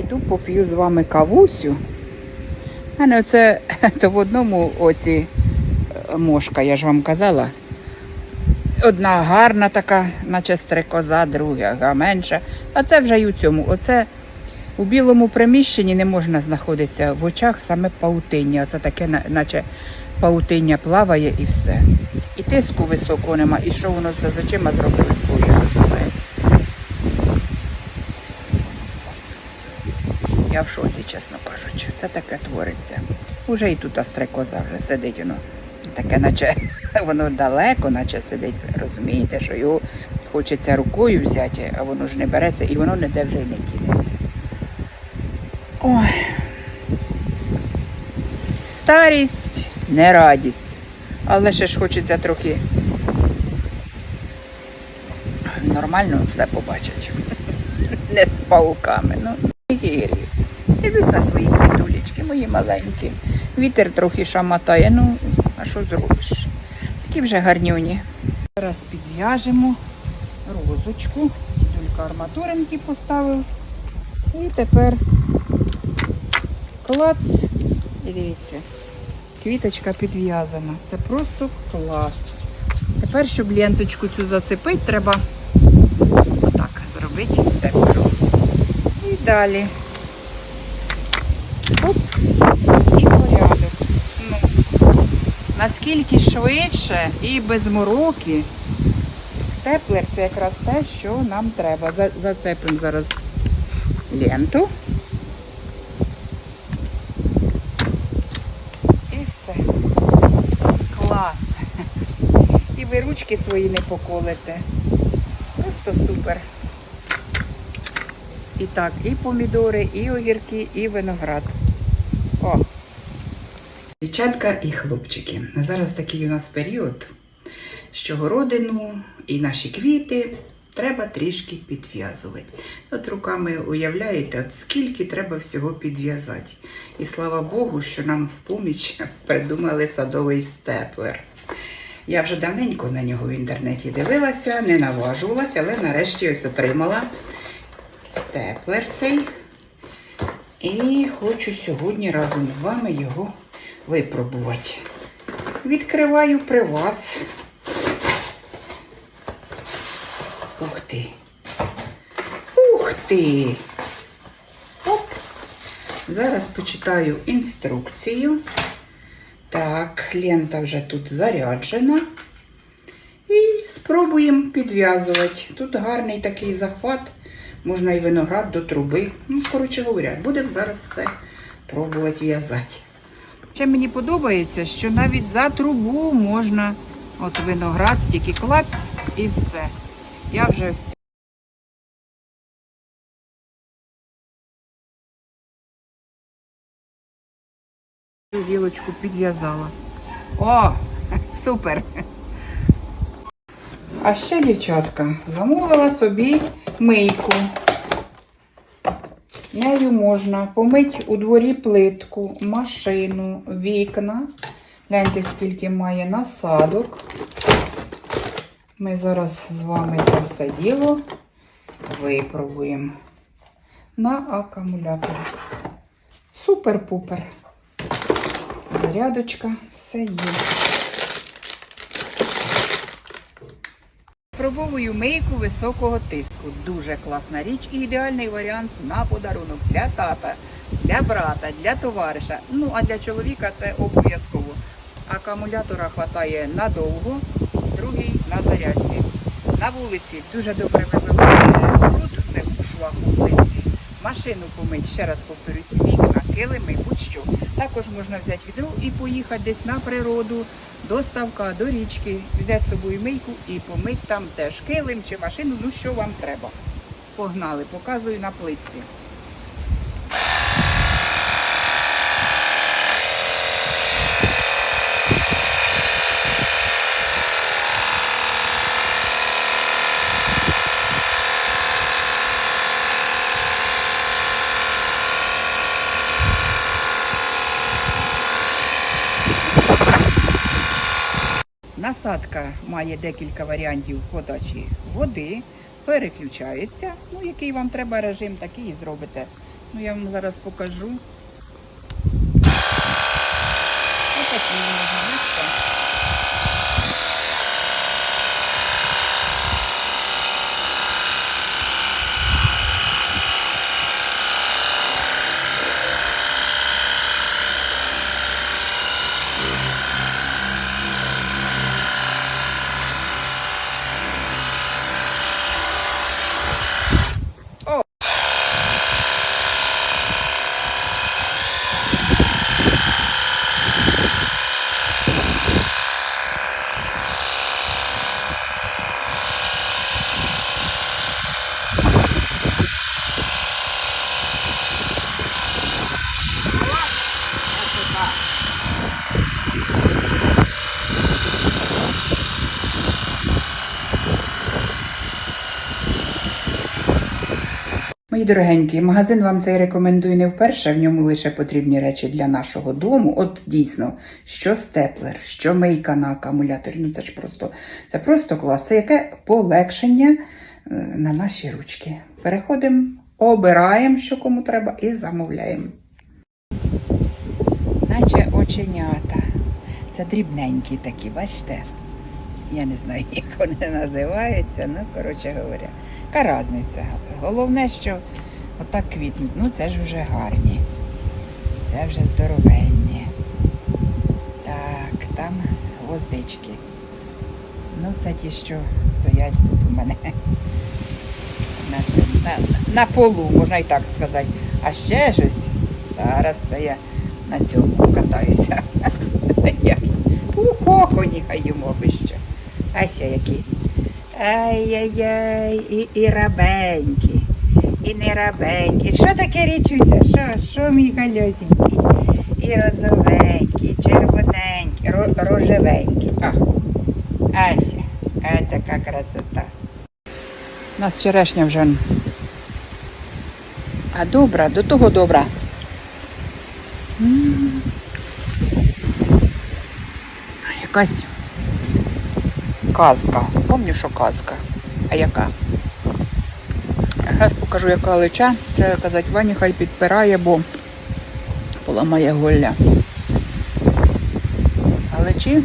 Іду поп'ю з вами кавусю. У мене оце то в одному оці е, мошка, я ж вам казала. Одна гарна така, наче стрекоза, друга менша. А це вже й у цьому. Оце у білому приміщенні не можна знаходитися в очах саме паутиння. Оце таке, на- наче паутиння плаває і все. І тиску високого нема. І що воно це з очима зробило свою розумію. Я в шоці, чесно кажучи. Це таке твориться. Уже і тут та стрекоза вже сидить воно. Таке, наче воно далеко, наче сидить. Розумієте, що його хочеться рукою взяти, а воно ж не береться і воно ніде вже й не дінеться. Ой. Старість не радість. Але ще ж хочеться трохи нормально все побачити. Не з пауками. Ну, гірі. Дивлюсь на свої квітулечки, мої маленькі. Вітер трохи шамотає, ну, а що зробиш? Такі вже гарнюні. Зараз підв'яжемо розочку. Тільки арматуринки поставив. І тепер клац. І дивіться, квіточка підв'язана. Це просто клас. Тепер, щоб ленточку цю зацепити, треба отак зробити степером. І далі. Оп, і порядок. Ну, наскільки швидше і без мороки. Степлер це якраз те, що нам треба. Зацепимо зараз ленту. І все. Клас. І ви ручки свої не поколите. Просто супер. І так, і помідори, і огірки, і виноград. О! Дівчатка і хлопчики. Зараз такий у нас період, що городину і наші квіти треба трішки підв'язувати. От руками уявляєте, от скільки треба всього підв'язати. І слава Богу, що нам в поміч придумали садовий степлер. Я вже давненько на нього в інтернеті дивилася, не наважувалася, але нарешті ось отримала степлер цей. І хочу сьогодні разом з вами його випробувати. Відкриваю при вас. Ух ти. Ух ти! Оп! Зараз почитаю інструкцію. Так, лента вже тут заряджена. І спробуємо підв'язувати. Тут гарний такий захват, можна і виноград до труби. Ну, коротше говоря, будемо зараз все пробувати в'язати. Ще мені подобається, що навіть за трубу можна от виноград, тільки клац і все. Я вже ось вілочку підв'язала. О, супер! А ще, дівчатка, замовила собі мийку. Нею можна помити у дворі плитку, машину, вікна. Гляньте, скільки має насадок. Ми зараз з вами це все діло випробуємо на акумулятор. Супер-пупер. Зарядочка, все є. Пробовую мийку високого тиску. Дуже класна річ і ідеальний варіант на подарунок для тата, для брата, для товариша. Ну а для чоловіка це обов'язково. Акумулятора хватає надовго, другий на зарядці. На вулиці дуже добре вибиває бруд, це у швах у плитці. Машину помить, ще раз повторюсь, вікна, килими, будь-що. Також можна взяти відро і поїхати десь на природу, до ставка, до річки, взяти з собою мийку і помити там теж килим чи машину, ну що вам треба. Погнали, показую на плитці. Насадка має декілька варіантів подачі води, переключається. Ну, який вам треба режим, такий і зробите. Ну, я вам зараз покажу. Ось такі можна, бачите? Мої дорогенькі, магазин вам цей рекомендую не вперше. В ньому лише потрібні речі для нашого дому. От дійсно, що степлер, що мийка на акумуляторі. Ну це ж просто, це просто клас. Це яке полегшення е, на наші ручки. Переходимо, обираємо, що кому треба, і замовляємо. Наче оченята. Це дрібненькі такі, бачите? Я не знаю, як вони називаються, ну, коротше говоря. Яка різниця? Головне, що отак квітнуть. Ну, це ж вже гарні. Це вже здоровенні. Так, там гвоздички. Ну, це ті, що стоять тут у мене на, це, на, на полу, можна і так сказати. А ще щось. Зараз це я на цьому катаюся. У коконі хаюмо би ще. Ася які. Ай-яй-яй, і, і рабенькі, і не рабенькі. Що таке річуся? Що, що мій гальосінький? І розовенькі, і червоненькі, рожевенькі. А, Ася, а така красота. У нас черешня вже. А добра, до того добра. М. Якась казка. Помню, що казка. А яка? Зараз покажу, яка лича. Треба казати, Вані хай підпирає, бо поламає голля. А личі.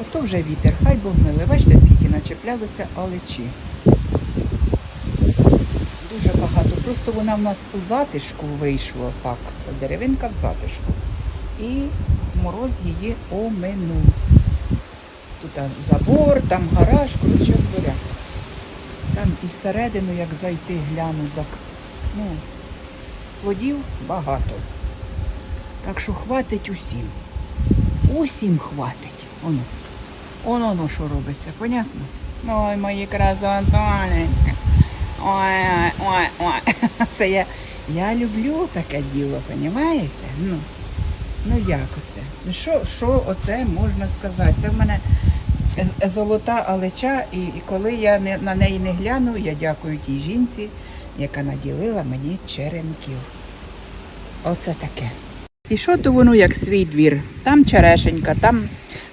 Ото вже вітер, хай Бог миле. Бачите, скільки начеплялося алечі. Дуже багато. Просто вона в нас у затишку вийшла так. Деревинка в затишку. І мороз її оминув. Тут там забор, там гараж, коротше говоря. Там і всередину, як зайти, гляну, так, ну, плодів багато. Так що хватить усім. Усім хватить. Оно. Оно, воно що робиться, понятно? Ой, мої красотоленьки. Ой, ой, ой, ой. Це я, я люблю таке діло, понімаєте? Ну. Ну як оце? Що, що оце можна сказати? Це в мене золота алеча, і, і коли я не, на неї не гляну, я дякую тій жінці, яка наділила мені черенків. Оце таке. І що то воно як свій двір? Там черешенька, там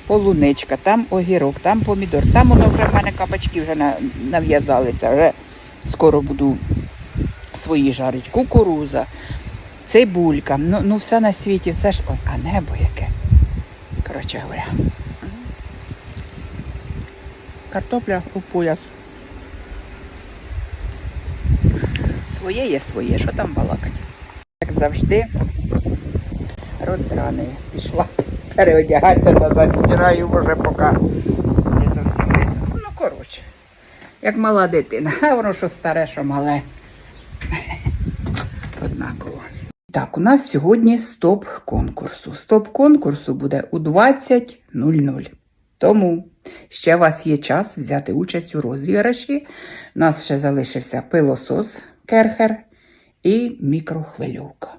полуничка, там огірок, там помідор. Там воно вже в мене кабачки вже нав'язалися. Вже скоро буду свої жарити. Кукуруза цибулька, ну, ну все на світі, все ж. Ой, а небо яке. Коротше говоря. Картопля у пояс. Своє є своє, що там балакать? Як завжди, рот драний. Пішла переодягатися назад, стираю, може, поки не зовсім висохло. Ну, коротше, як мала дитина. А воно що старе, що мале. Так, у нас сьогодні стоп конкурсу. Стоп конкурсу буде у 20.00. Тому ще у вас є час взяти участь у розіграші. У нас ще залишився пилосос Керхер і мікрохвильовка.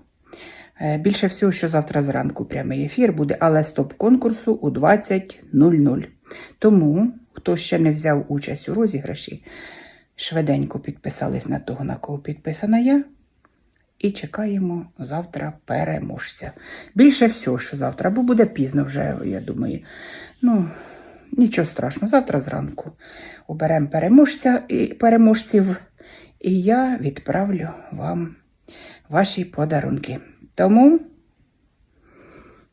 Е, Більше всього, що завтра зранку прямий ефір буде, але стоп конкурсу у 20.00. Тому, хто ще не взяв участь у розіграші, швиденько підписались на того, на кого підписана я. І чекаємо завтра переможця. Більше всього, що завтра, бо буде пізно вже, я думаю. Ну, нічого страшного, завтра зранку оберемо переможця і переможців і я відправлю вам ваші подарунки. Тому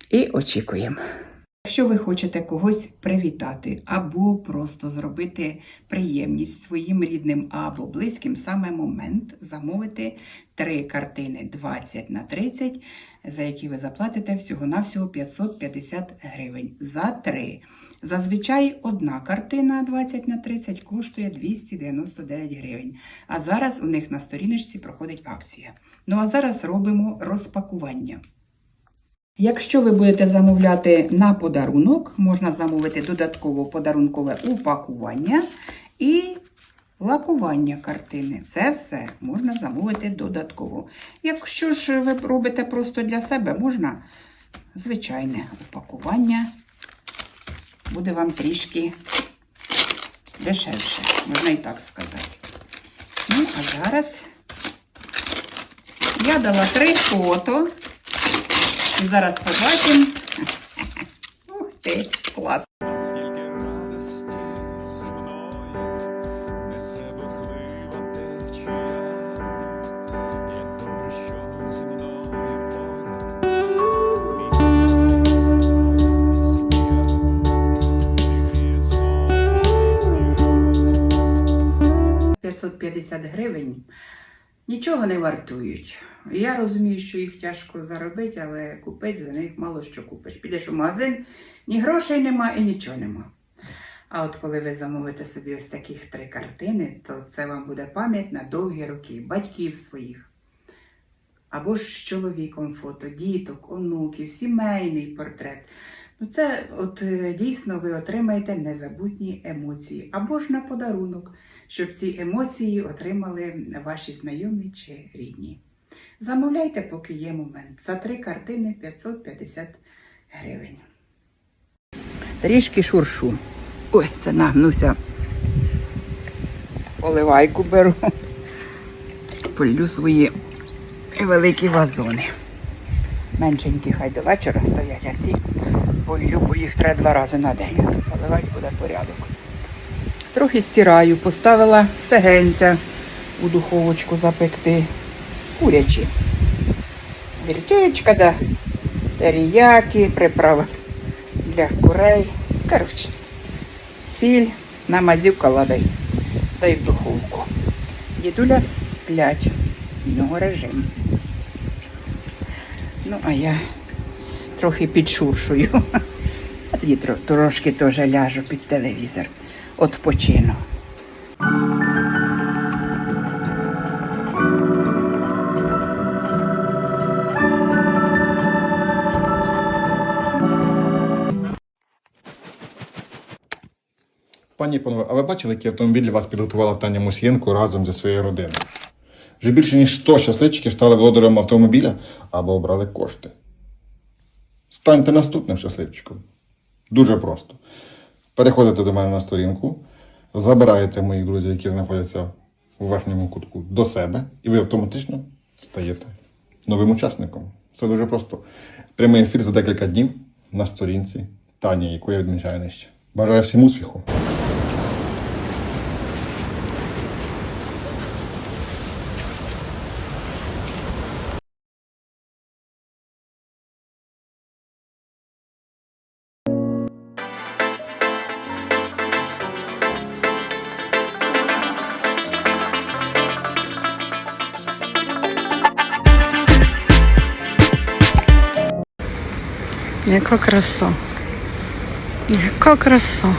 і очікуємо. Якщо ви хочете когось привітати або просто зробити приємність своїм рідним або близьким, саме момент замовити три картини 20 на 30, за які ви заплатите всього-навсього 550 гривень. За три. Зазвичай одна картина 20 на 30 коштує 299 гривень. А зараз у них на сторіночці проходить акція. Ну а зараз робимо розпакування. Якщо ви будете замовляти на подарунок, можна замовити додатково подарункове упакування і лакування картини. Це все можна замовити додатково. Якщо ж ви робите просто для себе, можна звичайне упакування. Буде вам трішки дешевше, можна і так сказати. Ну, а зараз я дала три фото. І зараз побачимо. Ух ти, клас. Мій 550 гривень нічого не вартують. Я розумію, що їх тяжко заробити, але купити за них мало що купиш. Підеш у магазин, ні грошей нема і нічого нема. А от коли ви замовите собі ось таких три картини, то це вам буде пам'ять на довгі роки, батьків своїх. Або ж з чоловіком фото, діток, онуків, сімейний портрет. Ну, це от е, дійсно ви отримаєте незабутні емоції. Або ж на подарунок, щоб ці емоції отримали ваші знайомі чи рідні. Замовляйте, поки є момент. За три картини 550 гривень. Трішки шуршу. Ой, це нагнуся. Поливайку беру. Полю свої великі вазони. Меншенькі хай до вечора стоять, а ці бо їх треба два рази на день. То поливати буде порядок. Трохи стираю, поставила стегенця у духовочку запекти. Курячі. Гірчичка, да, теріяки, приправи для курей. Коротше, сіль намазюкала дай, дай в духовку. Дідуля сплять, в нього режим. Ну, а я трохи підшуршую. А тоді трошки теж ляжу під телевізор. От впочину. Пані панове, а ви бачили, який автомобіль для вас підготувала Таня Мусієнко разом зі своєю родиною? Вже більше ніж 100 щасливчиків стали володарем автомобіля або обрали кошти. Станьте наступним щасливчиком. Дуже просто. Переходите до мене на сторінку, забираєте моїх друзів, які знаходяться у верхньому кутку, до себе, і ви автоматично стаєте новим учасником. Це дуже просто. Прямий ефір за декілька днів на сторінці Тані, яку я відмічаю нижче. Бажаю всім успіху! Яка краса. Яка краса.